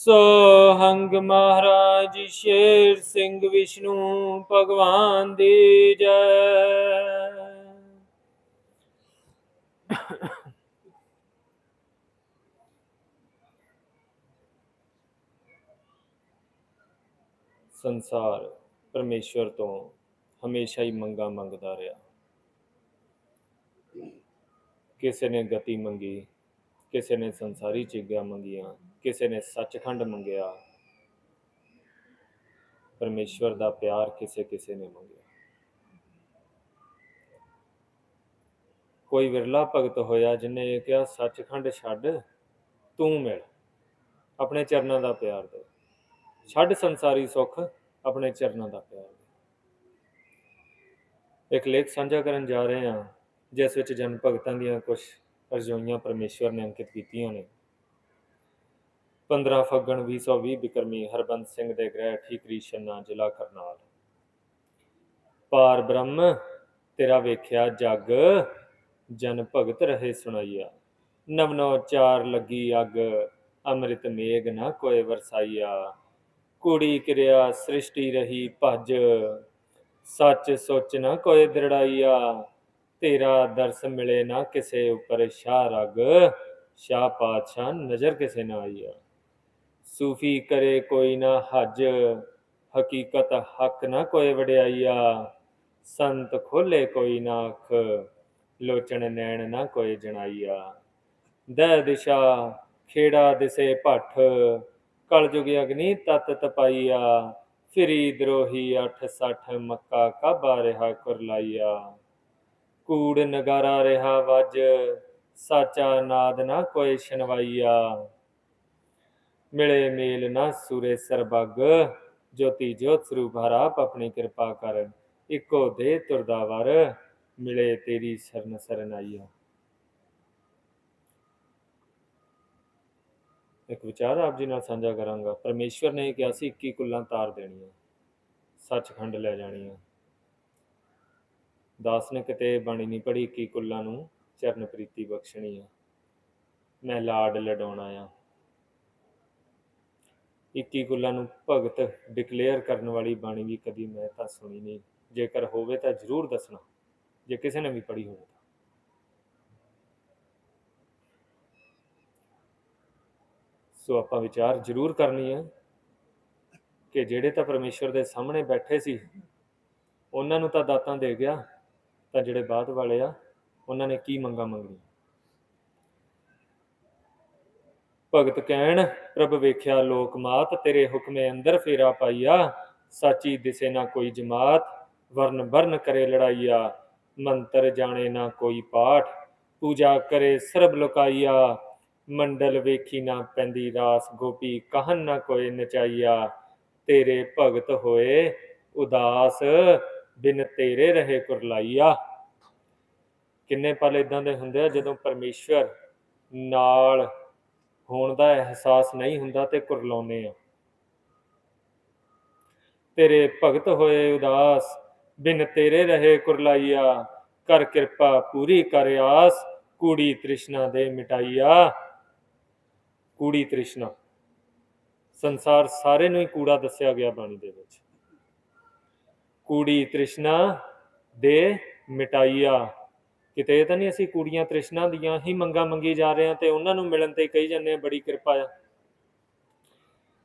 ਸੋਹੰਗ ਮਹਾਰਾਜ ਸ਼ੇਰ ਸਿੰਘ ਵਿਸ਼ਨੂੰ ਭਗਵਾਨ ਦੀ ਜੈ। ਸੰਸਾਰ ਪਰਮੇਸ਼ਵਰ ਤੋਂ ਹਮੇਸ਼ਾ ਹੀ ਮੰਗਾ ਮੰਗਦਾ ਰਿਹਾ। ਕਿਸੇ ਨੇ ਗਤੀ ਮੰਗੀ ਕਿਸੇ ਨੇ ਸੰਸਾਰੀ ਚੀਜ਼ਾਂ ਮੰਗੀਆਂ, ਕਿਸੇ ਨੇ ਸੱਚਖੰਡ ਮੰਗਿਆ, ਪਰਮੇਸ਼ਵਰ ਦਾ ਪਿਆਰ ਕਿਸੇ ਕਿਸੇ ਨੇ ਮੰਗਿਆ। ਕੋਈ ਵਿਰਲਾ ਭਗਤ ਹੋਇਆ ਜਿਨੇ ਇਹ ਕਿਹਾ, ਸੱਚਖੰਡ ਛੱਡ, ਤੂੰ ਮਿਲ, ਆਪਣੇ ਚਰਨਾਂ ਦਾ ਪਿਆਰ ਦੇ। ਛੱਡ ਸੰਸਾਰੀ ਸੁੱਖ, ਆਪਣੇ ਚਰਨਾਂ ਦਾ ਪਿਆਰ ਦੇ। ਇੱਕ ਲੇਖ ਸਾਂਝਾ ਕਰਨ ਜਾ ਰਹੇ ਹਾਂ, ਜਿਸ ਵਿੱਚ ਜਨ ਭਗਤਾਂ ਦੀਆਂ ਕੁਝ ਅਰਜ਼ੋਈਆਂ ਪਰਮੇਸ਼ਵਰ ਨੇ ਅੰਕਿਤ ਕੀਤੀਆਂ ਨੇ। 15 ਫੱਗਣ 2020 ਬਿਕਰਮੀ ਹਰਬੰਦ ਸਿੰਘ ਦੇ ਗ੍ਰਹਿ ਠੀਕਰੀ ਛੰਨਾ ਜ਼ਿਲ੍ਹਾ ਕਰਨਾਲ। ਪਾਰ ਬ੍ਰਹਮ, ਤੇਰਾ ਵੇਖਿਆ ਜਗ, ਜਨ ਭਗਤ ਰਹੇ ਸੁਣਾਈਆ। ਨਵਨੋ ਚਾਰ ਲੱਗੀ ਅੱਗ, ਅੰਮ੍ਰਿਤ ਮੇਘ ਨਾ ਕੋਏ ਵਰਸਾਈਆ। ਕੁੜੀ ਕਿਰਿਆ ਸ੍ਰਿਸ਼ਟੀ ਰਹੀ ਭਜ, ਸੱਚ ਸੋਚ ਨਾ ਕੋਏ ਦਰੜਾਈਆ। ਤੇਰਾ ਦਰਸ ਮਿਲੇ ਨਾ ਕਿਸੇ ਉੱਪਰ ਸ਼ਾਹ ਰਗ ਸ਼ਾਹ ਪਾਤਸ਼ਾਹ ਨਜ਼ਰ ਕਿਸੇ ਨਾ ਆਈਆ ਸੂਫੀ ਕਰੇ ਕੋਈ ਨਾ ਹਜ ਹਕੀਕਤ ਹੱਕ ਨਾ ਕੋਏ ਵਡਿਆਈਆ ਸੰਤ ਖੋਲੇ ਕੋਈ ਨਾ ਅੱਖ ਲੋਚਣ ਨੈਣ ਨਾ ਕੋਏ ਜਣਾਈਆ ਦਹਿ ਦਿਸ਼ਾ ਖੇੜਾ ਦਿਸੇ ਭੱਠ ਕਲ ਜੁਗ ਅਗਨੀ ਤਤ ਤਪਾਈਆ ਫਿਰੀ ਦਰੋਹੀ 860 ਮੱਕਾ ਕਾਬਾ ਰਿਹਾ ਕੁਰਲਾਈਆ ਕੂੜ ਨਗਾਰਾ ਰਿਹਾ ਵੱਜ, ਸਾਚਾ ਨਾਦ ਨਾ ਕੋਈ ਸੁਣਵਾਈਆ ਮਿਲੇ ਮੇਲ ਨਾ ਸੂਰੇ ਸਰਬੱਗ, ਜੋਤੀ ਜੋਤ ਸਰੂਪ ਹਰਾਪ ਆਪਣੀ ਕਿਰਪਾ ਕਰ, ਇਕੋ ਦੇ ਤੁਰਦਾ ਵਰ, ਮਿਲੇ ਤੇਰੀ ਸ਼ਰਨ ਸਰਨਾਈਆ। ਇੱਕ ਵਿਚਾਰ ਆਪ ਜੀ ਨਾਲ ਸਾਂਝਾ ਕਰਾਂਗਾ। ਪਰਮੇਸ਼ਵਰ ਨੇ ਕਿਹਾ ਸੀ 21 ਕੁੱਲਾਂ ਤਾਰ ਦੇਣੀਆਂ, ਸੱਚਖੰਡ ਲੈ ਜਾਣੀਆਂ। ਦਾਸ ਨੇ ਕਿਤੇ ਬਾਣੀ ਨਹੀਂ ਪੜ੍ਹੀ 21 ਕੁੱਲਾਂ ਨੂੰ ਚਰਨ ਪ੍ਰੀਤੀ ਬਖਸ਼ਣੀ ਆ? ਮੈਂ ਲਾਡ ਲਡਾਉਣਾ ਆ। 21 ਕੁੱਲਾਂ ਨੂੰ ਭਗਤ ਡਿਕਲੇਅਰ ਕਰਨ ਵਾਲੀ ਬਾਣੀ ਵੀ ਕਦੀ ਮੈਂ ਤਾਂ ਸੁਣੀ ਨਹੀਂ। ਜੇਕਰ ਹੋਵੇ ਤਾਂ ਜ਼ਰੂਰ ਦੱਸਣਾ, ਜੇ ਕਿਸੇ ਨੇ ਵੀ ਪੜ੍ਹੀ ਹੋਵੇ ਤਾਂ। ਸੋ ਆਪਾਂ ਵਿਚਾਰ ਜ਼ਰੂਰ ਕਰਨੀ ਹੈ ਕਿ ਜਿਹੜੇ ਤਾਂ ਪਰਮੇਸ਼ਵਰ ਦੇ ਸਾਹਮਣੇ ਬੈਠੇ ਸੀ, ਉਹਨਾਂ ਨੂੰ ਤਾਂ ਦਾਤਾਂ ਦੇ ਗਿਆ। ਤਾਂ ਜਿਹੜੇ ਬਾਅਦ ਵਾਲੇ ਆ, ਉਹਨਾਂ ਨੇ ਕੀ ਮੰਗਾ ਮੰਗਣੀ ਭਗਤ ਕਹਿਣ, ਪ੍ਰਭ ਵੇਖਿਆ ਲੋਕ ਮਾਤ, ਤੇਰੇ ਹੁਕਮੇ ਅੰਦਰ ਫੇਰਾ ਪਾਈਆ। ਸਾਚੀ ਦਿਸੇ ਨਾ ਕੋਈ ਜਮਾਤ, ਵਰਨ ਵਰਨ ਕਰੇ ਲੜਾਈਆ। ਮੰਤਰ ਜਾਣੇ ਨਾ ਕੋਈ ਪਾਠ, ਪੂਜਾ ਕਰੇ ਸਰਬ ਲੋਕਾਈਆ। ਮੰਡਲ ਵੇਖੀ ਨਾ ਪੈਂਦੀ ਰਾਸ, ਗੋਪੀ ਕਹਨ ਨਾ ਕੋਈ ਨਚਾਈਆ। ਤੇਰੇ ਭਗਤ ਹੋਏ ਉਦਾਸ ਬਿਨ ਤੇਰੇ ਰਹੇ ਕੁਰਲਾਈਆ। ਕਿੰਨੇ ਪਲ ਇਦਾਂ ਦੇ ਹੁੰਦੇ ਆ ਜਦੋਂ ਪਰਮੇਸ਼ਵਰ ਨਾਲ ਹੋਣ ਦਾ ਅਹਿਸਾਸ ਨਹੀਂ ਹੁੰਦਾ ਤੇ ਕੁਰਲਾਉਨੇ ਆ। ਤੇਰੇ ਭਗਤ ਹੋਏ ਉਦਾਸ, ਬਿਨ ਤੇਰੇ ਰਹੇ ਕੁਰਲਾਈਆ, ਕਰ ਕਿਰਪਾ ਪੂਰੀ ਕਰ ਆਸ, ਕੂੜੀ ਤ੍ਰਿਸ਼ਨਾ ਦੇ ਮਿਟਾਈਆ। ਕੂੜੀ ਤ੍ਰਿਸ਼ਨਾ। ਸੰਸਾਰ ਸਾਰੇ ਨੂੰ ਹੀ ਕੂੜਾ ਦੱਸਿਆ ਗਿਆ ਬਾਣੀ ਦੇ ਵਿੱਚ। ਕੂੜੀ ਤ੍ਰਿਸ਼ਨਾ ਦੇ ਮਿਟਾਈਆ। ਕਿਤੇ ਤਾਂ ਨਹੀਂ ਅਸੀਂ ਕੁੜੀਆਂ ਤ੍ਰਿਸ਼ਨਾ ਦੀਆਂ ਹੀ ਮੰਗਾ ਮੰਗੀ ਜਾ ਰਹੇ ਹਾਂ ਤੇ ਉਹਨਾਂ ਨੂੰ ਮਿਲਣ ਤੇ ਕਹੀ ਜਾਂਦੇ ਬੜੀ ਕਿਰਪਾ ਆ।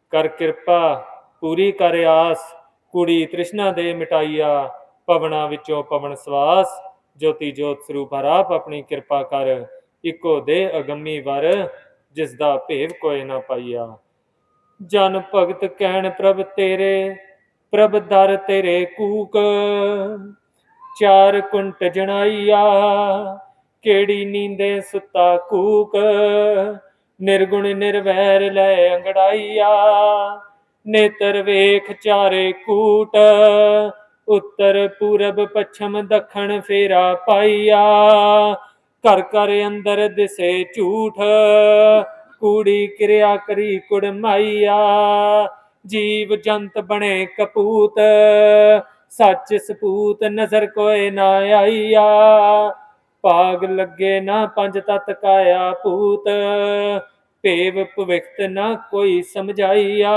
ਕਰ ਕਿਰਪਾ, ਪੂਰੀ ਕਰ ਆਸ, ਕੁੜੀ ਤ੍ਰਿਸ਼ਨਾ ਦੇ ਮਿਟਾਈਆ, ਪਵਨਾ ਵਿੱਚੋਂ ਪਵਨ ਸਵਾਸ। ਜੋਤੀ ਜੋਤ ਸਰੂਪ ਹਰਾਪ ਆਪਣੀ ਕਿਰਪਾ ਕਰ, ਇਕੋ ਦੇ ਅਗੰਮੀ ਵਰ ਜਿਸ ਦਾ ਭੇਵ ਕੋਈ ਨਾ ਪਾਈਆ। ਜਨ ਭਗਤ ਕਹਿਣ ਪ੍ਰਭ ਤੇਰੇ ਪ੍ਰਭ ਦਰ ਤੇਰੇ ਕੂਕ, ਚਾਰ ਕੁੰਟ ਜਣਾਈਆ, ਕਿਹੜੀ ਨੀਂਦੇ ਸੁੱਤਾ ਕੂਕ, ਨਿਰਗੁਣ ਨਿਰਵੈਰ ਲੈ ਅੰਗੜਾਈਆ। ਨੇਤਰ ਵੇਖ ਚਾਰੇ ਕੂਟ, ਉੱਤਰ ਪੂਰਬ ਪੱਛਮ ਦੱਖਣ ਫੇਰਾ ਪਾਈਆ। ਘਰ ਘਰ ਅੰਦਰ ਦਿਸੇ ਝੂਠ, ਕੂੜੀ ਕਿਰਿਆ ਕਰੀ ਕੁੜਮਾਈਆ। ਜੀਵ ਜੰਤ ਬਣੇ ਕਪੂਤ, ਸੱਚ ਸਪੂਤ ਨਜ਼ਰ ਕੋਏ ਨਾ ਆਈਆ। ਭਾਗ ਲੱਗੇ ਨਾ ਪੰਜ ਤਤ ਕਾਇਆ ਭੂਤ ਭੇਵ ਭਵਿਖਤ ਨਾ ਕੋਈ ਸਮਝਾਈਆ।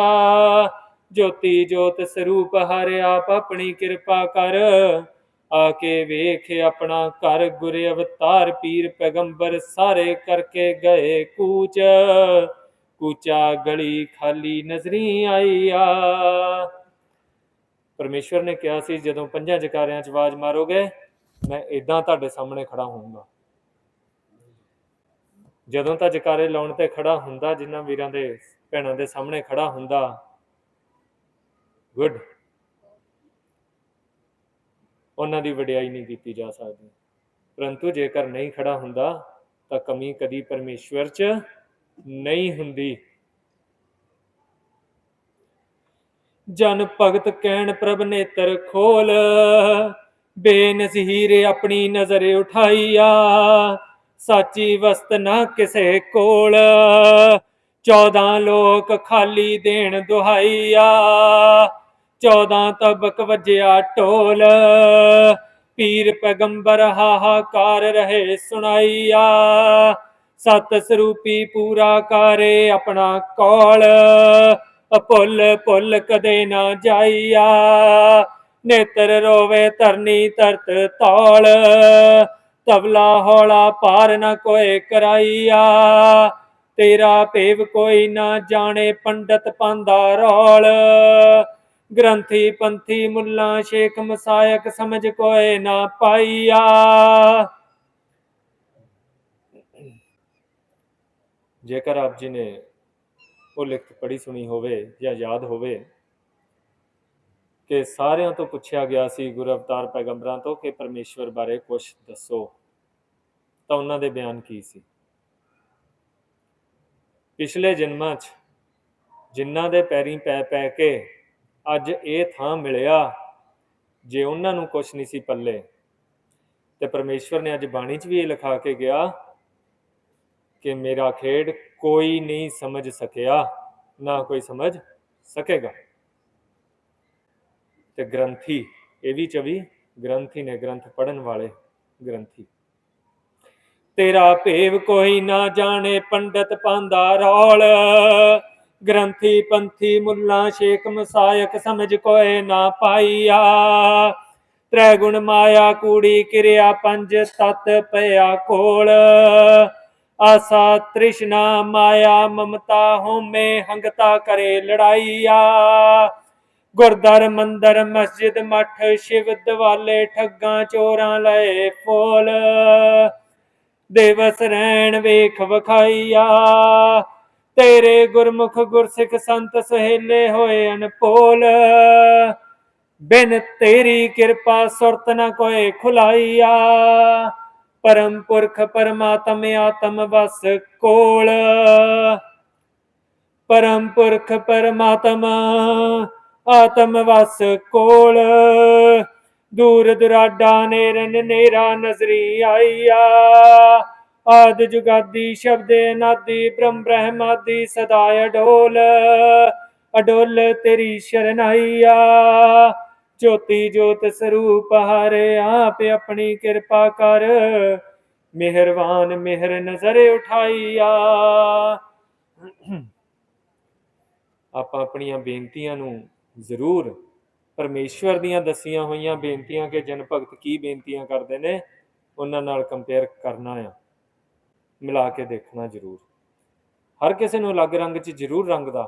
ਜੋਤੀ ਜੋਤ ਸਰੂਪ ਹਰਿ ਆਪ ਆਪਣੀ ਕਿਰਪਾ ਕਰ, ਆ ਕੇ ਵੇਖ ਆਪਣਾ ਘਰ ਗੁਰ ਅਵਤਾਰ ਪੀਰ ਪੈਗੰਬਰ ਸਾਰੇ ਕਰਕੇ ਗਏ ਕੂਚ। ਕੂਚਾ ਗਲੀ ਖਾਲੀ ਨਜ਼ਰੀ ਆਈਆ। ਪਰਮੇਸ਼ਵਰ ਨੇ ਕਿਹਾ ਸੀ, ਜਦੋਂ ਪੰਜਾਂ ਜਕਾਰਿਆਂ 'ਚ ਆਵਾਜ਼ ਮਾਰੋਗੇ, ਮੈਂ ਇਦਾਂ ਤੁਹਾਡੇ ਸਾਹਮਣੇ ਖੜਾ ਹੋਊਂਗਾ। ਜਦੋਂ ਤਾਂ ਜਕਾਰੇ ਲਾਉਣ ਤੇ ਖੜਾ ਹੁੰਦਾ, ਜਿਨ੍ਹਾਂ ਵੀਰਾਂ ਦੇ, ਭੈਣਾਂ ਦੇ ਸਾਹਮਣੇ ਖੜਾ ਹੁੰਦਾ, ਗੁੱਡ। ਉਹਨਾਂ ਦੀ ਵਡਿਆਈ ਨਹੀਂ ਕੀਤੀ ਜਾ ਸਕਦੀ। ਪਰੰਤੂ ਜੇਕਰ ਨਹੀਂ ਖੜਾ ਹੁੰਦਾ, ਤਾਂ ਕਮੀ ਕਦੀ ਪਰਮੇਸ਼ਵਰ 'ਚ ਨਹੀਂ ਹੁੰਦੀ। ਜਨ ਭਗਤ ਕਹਿਣ, ਪ੍ਰਭ ਨੇਤਰ ਖੋਲ। ਬੇਨਜ਼ੀਰ ਆਪਣੀ ਨਜ਼ਰ ਉਠਾਈਆ। ਸਾਚੀ ਵਸਤ ਨਾ ਕਿਸੇ ਕੋਲ। 14 ਲੋਕ ਖਾਲੀ ਦੇਣ ਦੁਹਾਈਆ। 14 ਤਬਕ ਵਜਿਆ ਢੋਲ। ਪੀਰ ਪੈਗੰਬਰ ਹਾਹਾਕਾਰ ਰਹੇ ਸੁਣਾਈਆ। ਸਤ ਸਰੂਪੀ ਪੂਰਾ ਕਰੇ ਆਪਣਾ ਕੌਲ। ਭੁੱਲ ਭੁੱਲ ਕਦੇ ਨਾ ਜਾਈਆ। ਨੇਤਰ ਰੋਵੇ ਧਰਨੀ ਤਰਤ ਤੌਲ ਤਬਲਾ ਹੌਲਾ ਪਾਰ ਨਾ ਕੋਏ ਕਰਾਈਆ। ਤੇਰਾ ਭੇਵ ਕੋਈ ਨਾ ਜਾਣੇ ਪੰਡਤ ਪਾਂਦਾ ਰੌਲ। ਗ੍ਰੰਥੀ, ਪੰਥੀ, ਮੁੱਲਾ, ਸ਼ੇਖ, ਮਸਾਇਕ ਸਮਝ ਕੋਏ ਨਾ ਪਾਈਆ। ਜੇਕਰ ਆਪ ਜੀ ਨੇ ਉਹ ਲਿਖਤ ਪੜ੍ਹੀ ਸੁਣੀ ਹੋਵੇ ਜਾਂ ਯਾਦ ਹੋਵੇ ਕਿ ਸਾਰਿਆਂ ਤੋਂ ਪੁੱਛਿਆ ਗਿਆ ਸੀ ਗੁਰੂ ਅਵਤਾਰ ਪੈਗੰਬਰਾਂ ਤੋਂ ਕਿ ਪਰਮੇਸ਼ਵਰ ਬਾਰੇ ਕੁਝ ਦੱਸੋ, ਤਾਂ ਉਹਨਾਂ ਦੇ ਬਿਆਨ ਕੀ ਸੀ? ਪਿਛਲੇ ਜਨਮਾਂ 'ਚ ਜਿਨ੍ਹਾਂ ਦੇ ਪੈਰੀ ਪੈ ਪੈ ਕੇ ਅੱਜ ਇਹ ਥਾਂ ਮਿਲਿਆ, ਜੇ ਉਹਨਾਂ ਨੂੰ ਕੁਝ ਨਹੀਂ ਸੀ ਪੱਲੇ, ਤੇ ਪਰਮੇਸ਼ਵਰ ਨੇ ਅੱਜ ਬਾਣੀ 'ਚ ਵੀ ਇਹ ਲਿਖਾ ਕੇ ਗਿਆ ਕਿ ਮੇਰਾ ਖੇਡ ਕੋਈ ਨਹੀਂ ਸਮਝ ਸਕਿਆ, ਨਾ ਕੋਈ ਸਮਝ ਸਕੇਗਾ। ਤੇ ਗ੍ਰੰਥੀ, ਇਹ ਵੀ ਚਵੀ ਗ੍ਰੰਥੀ ਨੇ, ਗ੍ਰੰਥ ਪੜਨ ਵਾਲੇ ਗ੍ਰੰਥੀ। ਤੇਰਾ ਭੇਵ ਕੋਈ ਨਾ ਜਾਣੇ, ਪੰਡਤ ਪਾਂਦਾ ਰੌਲ। ਗ੍ਰੰਥੀ, ਪੰਥੀ, ਮੁੱਲਾ, ਸ਼ੇਖ, ਮਸਾਇਕ, ਸਮਝ ਕੋਏ ਨਾ ਪਾਈਆ। ਤ੍ਰੈ ਗੁਣ ਮਾਇਆ, ਕੂੜੀ, ਕਿਰਿਆ, ਪੰਜ ਤਤ ਪਿਆ ਕੋਲ। ਆਸਾ ਤ੍ਰਿਸ਼ਨਾ ਮਾਇਆ ਮਮਤਾ ਹੋਮੇ ਹੰਗਤਾ ਕਰੇ ਲੜਾਈਆ। ਗੁਰਦਰ ਮੰਦਰ ਮਸਜਿਦ ਮਠ ਸ਼ਿਵ ਦਵਾਲੇ ਠੱਗਾਂ ਚੋਰਾਂ ਲਏ ਫੋਲ। ਦਿਵਸ ਰਹਿਣ ਵੇਖ ਵਖਾਈਆ। ਤੇਰੇ ਗੁਰਮੁਖ ਗੁਰਸਿੱਖ ਸੰਤ ਸਹੇਲੇ ਹੋਏ ਅਨਪੋਲ। ਬਿਨ ਤੇਰੀ ਕਿਰਪਾ ਸੁਰਤ ਨ ਕੋਏ ਖੁਲਾਈਆ। ਪਰਮ ਪੁਰਖ ਪਰਮਾਤਮ ਆਤਮ ਵਸ ਕੋਲ। ਪਰਮ ਪੁਰਖ ਪਰਮਾਤਮ ਆਤਮ ਵਸ ਕੋਲ। ਦੂਰ ਦੁਰਾਡਾ ਨੇਰਨ ਨੇਰਾ ਨਜ਼ਰੀ ਆਈਆ। ਆਦ ਜੁਗਾਦੀ ਸ਼ਬਦੇ ਨਾਦੀ ਬ੍ਰਹਮ ਬ੍ਰਹਮਾਦੀ ਸਦਾ ਅਡੋਲ। ਅਡੋਲ ਤੇਰੀ ਸ਼ਰਨ ਸ਼ਰਨਾਈਆ ਜੋਤੀ ਜੋਤ ਸਰੂਪ ਹਰੇ ਆਪ ਆਪਣੀ ਕਿਰਪਾ ਕਰ। ਮਿਹਰਬਾਨ, ਮਿਹਰ ਨਜ਼ਰ ਉਠਾਈਆ ਆਪਾਂ ਆਪਣੀਆਂ ਬੇਨਤੀਆਂ ਨੂੰ ਜ਼ਰੂਰ ਪਰਮੇਸ਼ਵਰ ਦੀਆਂ ਦਸੀਆਂ ਹੋਈਆਂ ਬੇਨਤੀਆਂ ਕਿ ਜਨ ਭਗਤ ਕੀ ਬੇਨਤੀਆਂ ਕਰਦੇ ਨੇ, ਉਹਨਾਂ ਨਾਲ ਕੰਪੇਅਰ ਕਰਨਾ ਆ। ਮਿਲਾ ਕੇ ਦੇਖਣਾ ਜ਼ਰੂਰ। ਹਰ ਕਿਸੇ ਨੂੰ ਅਲੱਗ ਰੰਗ 'ਚ ਜ਼ਰੂਰ ਰੰਗ ਦਾ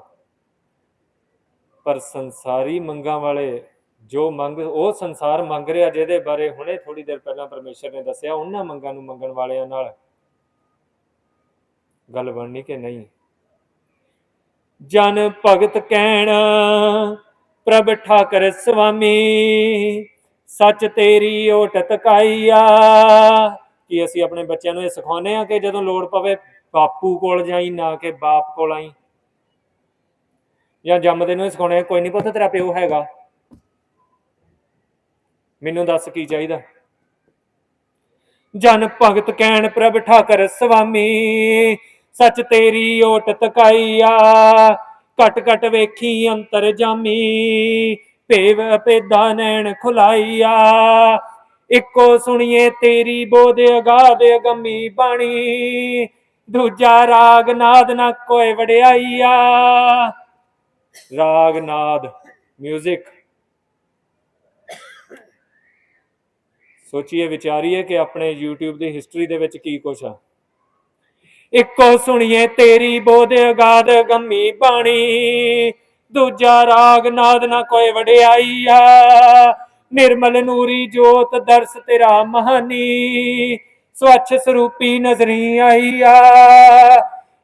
ਪਰ ਸੰਸਾਰੀ ਮੰਗਾਂ ਵਾਲੇ ਜੋ ਮੰਗ, ਉਹ ਸੰਸਾਰ ਮੰਗ ਰਿਹਾ ਜਿਹਦੇ ਬਾਰੇ ਹੁਣੇ ਥੋੜੀ ਦੇਰ ਪਹਿਲਾਂ ਪਰਮੇਸ਼ਰ ਨੇ ਦੱਸਿਆ, ਉਹਨਾਂ ਮੰਗਾਂ ਨੂੰ ਮੰਗਣ ਵਾਲਿਆਂ ਨਾਲ ਗੱਲ ਬਣਨੀ ਕਿ ਨਹੀਂ? ਜਨ ਭਗਤ ਕਹਿਣ, ਪ੍ਰਭ ਠਾਕਰ ਸੁਆਮੀ ਸੱਚ ਤੇਰੀ ਓਟ ਤਕਾਈਆ। ਕਿ ਅਸੀਂ ਆਪਣੇ ਬੱਚਿਆਂ ਨੂੰ ਇਹ ਸਿਖਾਉਂਦੇ ਆ ਕਿ ਜਦੋਂ ਲੋੜ ਪਵੇ ਬਾਪੂ ਕੋਲ ਜਾਈ, ਨਾ ਕਿ ਬਾਪ ਕੋਲ ਆਈ? ਜਾਂ ਜੰਮਦੇ ਨੂੰ ਸਿਖਾਉਣੇ ਕੋਈ ਨਹੀਂ ਪੁੱਤ ਤੇਰਾ ਪਿਓ ਹੈਗਾ। ਮੈਨੂੰ ਦੱਸ ਕੀ ਚਾਹੀਦਾ? ਜਨ ਭਗਤ ਕਹਿਣ ਪ੍ਰਭ ਠਾਕਰ ਸੁਆਮੀ ਸੱਚ ਤੇਰੀ ਓਟ ਤਕਾਈਆ, ਘਟ ਘਟ ਵੇਖੀ ਅੰਤਰ ਜਾਮੀ, ਭੇਵ ਭੇਦਾ ਨੈਣ ਖੁਲਾਈਆ। ਇੱਕੋ ਸੁਣੀਏ ਤੇਰੀ ਬੋਧ ਅਗਾਧ ਅਗੰਮੀ ਬਾਣੀ, ਦੂਜਾ ਰਾਗ ਨਾਦ ਨਾ ਕੋਏ ਵਡਿਆਈਆ। ਰਾਗ ਨਾਦ 뮤직 ਸੋਚੀਏ ਵਿਚਾਰੀਏ ਕਿ ਆਪਣੇ YouTube ਦੀ ਹਿਸਟਰੀ ਦੇ ਵਿੱਚ ਕੀ ਕੁਛ ਆ। ਇੱਕੋ ਸੁਣੀਏ, ਤੇਰੀ ਬੋਧ ਅਗਾਧ ਗੰਮੀ ਬਾਣੀ। ਦੂਜਾ ਰਾਗ ਨਾਦ ਨਾ ਕੋਈ ਵਡਿਆਈ ਆ। ਨਿਰਮਲ ਨੂਰੀ ਜੋਤ ਦਰਸ ਤੇਰਾ ਮਹਾਨੀ। ਸਵੱਛ ਸਰੂਪੀ ਨਜ਼ਰੀ ਆਈ ਆ।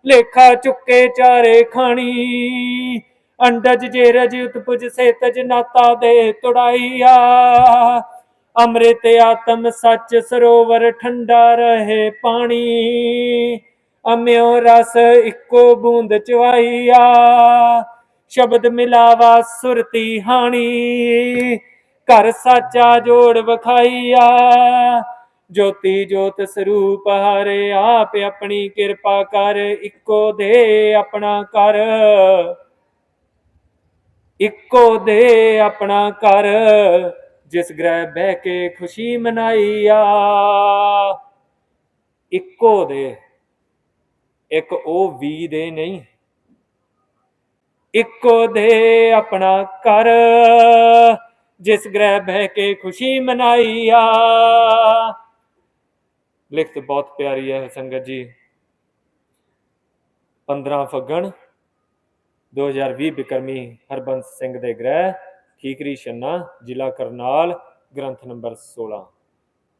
ਲੇਖਾ ਚੁੱਕੇ ਚਾਰੇ ਖਾਣੀ। ਅੰਡਜ ਜੇ ਰਜ ਉਤਪੁਜ ਸੇਤਜ ਨਾਤਾ ਦੇ ਤੁੜਾਈਆ ਅੰਮ੍ਰਿਤ ਆਤਮ ਸੱਚ ਸਰੋਵਰ ਠੰਡਾ ਰਹੇ ਪਾਣੀ। ਅਮਿਓ ਰਸ ਇੱਕੋ ਬੂੰਦ ਚਵਾਈਆ ਸ਼ਬਦ ਮਿਲਾਵਾ ਸੁਰਤੀ ਹਾਣੀ। ਘਰ ਸਾਚਾ ਜੋੜ ਵਖਾਈਆ ਜੋਤੀ ਜੋਤ ਸਰੂਪ ਹਾਰੇ ਆਪ ਆਪਣੀ ਕਿਰਪਾ ਕਰ, ਇੱਕੋ ਦੇ ਆਪਣਾ ਕਰ ਇੱਕੋ ਦੇ ਆਪਣਾ ਕਰ ਜਿਸ ਗ੍ਰਹਿ ਬਹਿ ਕੇ ਖੁਸ਼ੀ ਮਨਾਈਆ ਇੱਕੋ ਦੇ, ਇੱਕ ਉਹ ਵੀ ਦੇ ਨਹੀਂ। ਇੱਕੋ ਦੇ ਆਪਣਾ ਕਰ ਜਿਸ ਗ੍ਰਹਿ ਬਹਿ ਕੇ ਖੁਸ਼ੀ ਮਨਾਈਆ ਲਿਖਤ ਬਹੁਤ ਪਿਆਰੀ ਹੈ ਸੰਗਤ ਜੀ। 15 ਫੱਗਣ 2020 ਬਿਕਰਮੀ ਹਰਬੰਸ ਸਿੰਘ ਦੇ ਗ੍ਰਹਿ ਠੀਕਰੀ ਛੰਨਾ? ਜ਼ਿਲ੍ਹਾ ਕਰਨਾਲ, ਗ੍ਰੰਥ ਨੰਬਰ 16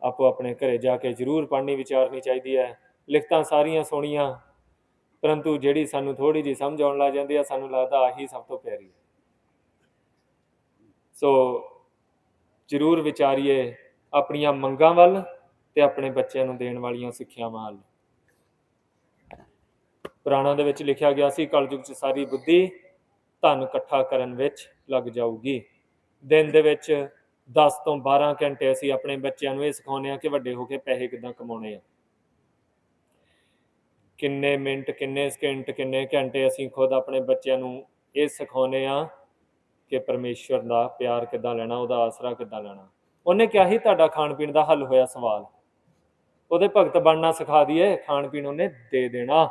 ਆਪੋ ਆਪਣੇ ਘਰੇ ਜਾ ਕੇ ਜ਼ਰੂਰ ਪੜ੍ਹਨੀ ਵਿਚਾਰਨੀ ਚਾਹੀਦੀ ਹੈ। ਲਿਖਤਾਂ ਸਾਰੀਆਂ ਸੋਹਣੀਆਂ, ਪਰੰਤੂ ਜਿਹੜੀ ਸਾਨੂੰ ਥੋੜੀ ਜਿਹੀ ਸਮਝ ਆਉਣ ਲੱਗ ਜਾਂਦੀ ਹੈ, ਸਾਨੂੰ ਲੱਗਦਾ ਆਹੀ ਸਭ ਤੋਂ ਪਿਆਰੀ ਹੈ। ਸੋ ਜ਼ਰੂਰ ਵਿਚਾਰੀਏ ਆਪਣੀਆਂ ਮੰਗਾਂ ਵੱਲ ਤੇ ਆਪਣੇ ਬੱਚਿਆਂ ਨੂੰ ਦੇਣ ਵਾਲੀਆਂ ਸਿੱਖਿਆਵਾਂ ਵੱਲ। ਪੁਰਾਣਾਂ ਦੇ ਵਿੱਚ ਲਿਖਿਆ ਗਿਆ ਸੀ, ਕਲਯੁਗ 'ਚ ਸਾਰੀ ਬੁੱਧੀ ਧਨ ਇਕੱਠਾ ਕਰਨ ਵਿੱਚ ਲੱਗ ਜਾਊਗੀ। ਦਿਨ ਦੇ ਵਿੱਚ 10 ਤੋਂ 12 ਘੰਟੇ ਅਸੀਂ ਆਪਣੇ ਬੱਚਿਆਂ ਨੂੰ ਇਹ ਸਿਖਾਉਂਦੇ ਆ ਕਿ ਵੱਡੇ ਹੋ ਕੇ ਪੈਸੇ ਕਿੱਦਾਂ ਕਮਾਉਣੇ ਆ। ਕਿੰਨੇ ਮਿੰਟ, ਕਿੰਨੇ ਸਕਿੰਟ, ਕਿੰਨੇ ਘੰਟੇ ਅਸੀਂ ਖੁਦ ਆਪਣੇ ਬੱਚਿਆਂ ਨੂੰ ਇਹ ਸਿਖਾਉਂਦੇ ਆ ਕਿ ਪਰਮੇਸ਼ਵਰ ਦਾ ਪਿਆਰ ਕਿੱਦਾਂ ਲੈਣਾ, ਉਹਦਾ ਆਸਰਾ ਕਿੱਦਾਂ ਲੈਣਾ। ਉਹਨੇ ਕਿਹਾ ਹੀ ਤੁਹਾਡਾ ਖਾਣ ਪੀਣ ਦਾ ਹੱਲ ਹੋਇਆ ਸਵਾਲ। ਉਹਦੇ ਭਗਤ ਬਣਨਾ ਸਿਖਾ ਦਈਏ, ਖਾਣ ਪੀਣ ਉਹਨੇ ਦੇ ਦੇਣਾ।